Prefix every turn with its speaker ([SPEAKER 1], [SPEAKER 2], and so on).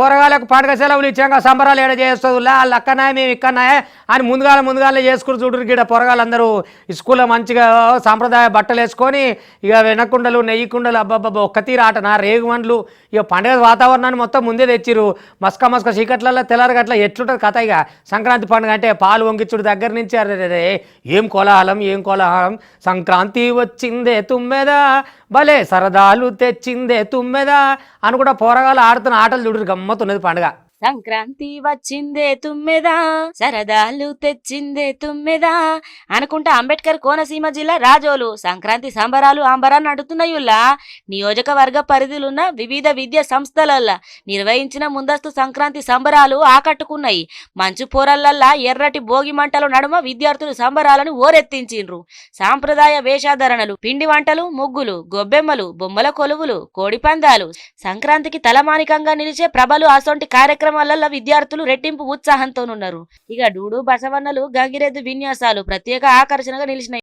[SPEAKER 1] కూరగాయలకు పండుగ సెలవులు ఇచ్చాక సంబరాలు ఏడ చేస్తుంది వాళ్ళు అక్కనాయ మేము ఇక్కడనాయ అని ముందుగాల ముందుగాలే చేసుకుని చూడరు గిడ పొరగాళ్ళందరూ. స్కూల్లో మంచిగా సాంప్రదాయ బట్టలు వేసుకొని ఇక వెనకుండలు నెయ్యి కుండలు అబ్బాబ్బా ఒక్క తీరు ఆటన రేగుమండ్లు ఇక పండుగ వాతావరణాన్ని మొత్తం ముందే తెచ్చిరు మస్క మస్క చీకట్లలో తెల్లారి గట్ల ఎట్లుంటుంది కథ ఇక. సంక్రాంతి పండుగ అంటే పాలు వంగిచ్చుడు దగ్గర నుంచి అరే ఏం కోలాహలం ఏం కోలాహలం? సంక్రాంతి వచ్చిందే తుమ్మెదా? భలే సరదాలు తెచ్చిందే తుమ్మెదా? అని కూడా పోరగాళ్ళు ఆడుతున్న ఆటలు చూడరు గమ్మతున్నది పండుగ.
[SPEAKER 2] సంక్రాంతి వచ్చిందే తుమ్మెదా సరదాలు తెచ్చిందే తుమ్మెదా అనుకుంటా అంబేద్కర్ కోనసీమ జిల్లా రాజోలు. సంక్రాంతి సంబరాలు అంబరాన్ని నడుతున్నాయుల్లా నియోజకవర్గ పరిధిలున్న వివిధ విద్యా సంస్థలల్లా నిర్వహించిన ముందస్తు సంక్రాంతి సంబరాలు ఆకట్టుకున్నాయి. మంచు పోరల్లల్లా ఎర్రటి భోగి మంటలు నడుమ విద్యార్థులు సంబరాలను ఓరెత్తించిండ్రు. సాంప్రదాయ వేషాధరణలు పిండి వంటలు ముగ్గులు గొబ్బెమ్మలు బొమ్మల కొలువులు కోడి పందాలు. సంక్రాంతికి తలమానికంగా నిలిచే ప్రభలు అసొంటి కార్యక్రమం కార్యక్రమాలలో విద్యార్థులు రెట్టింపు ఉత్సాహంతోనున్నారు. ఇక డూడు బసవన్నలు గంగిరెద్దు విన్యాసాలు ప్రత్యేక ఆకర్షణగా నిలిచినాయి.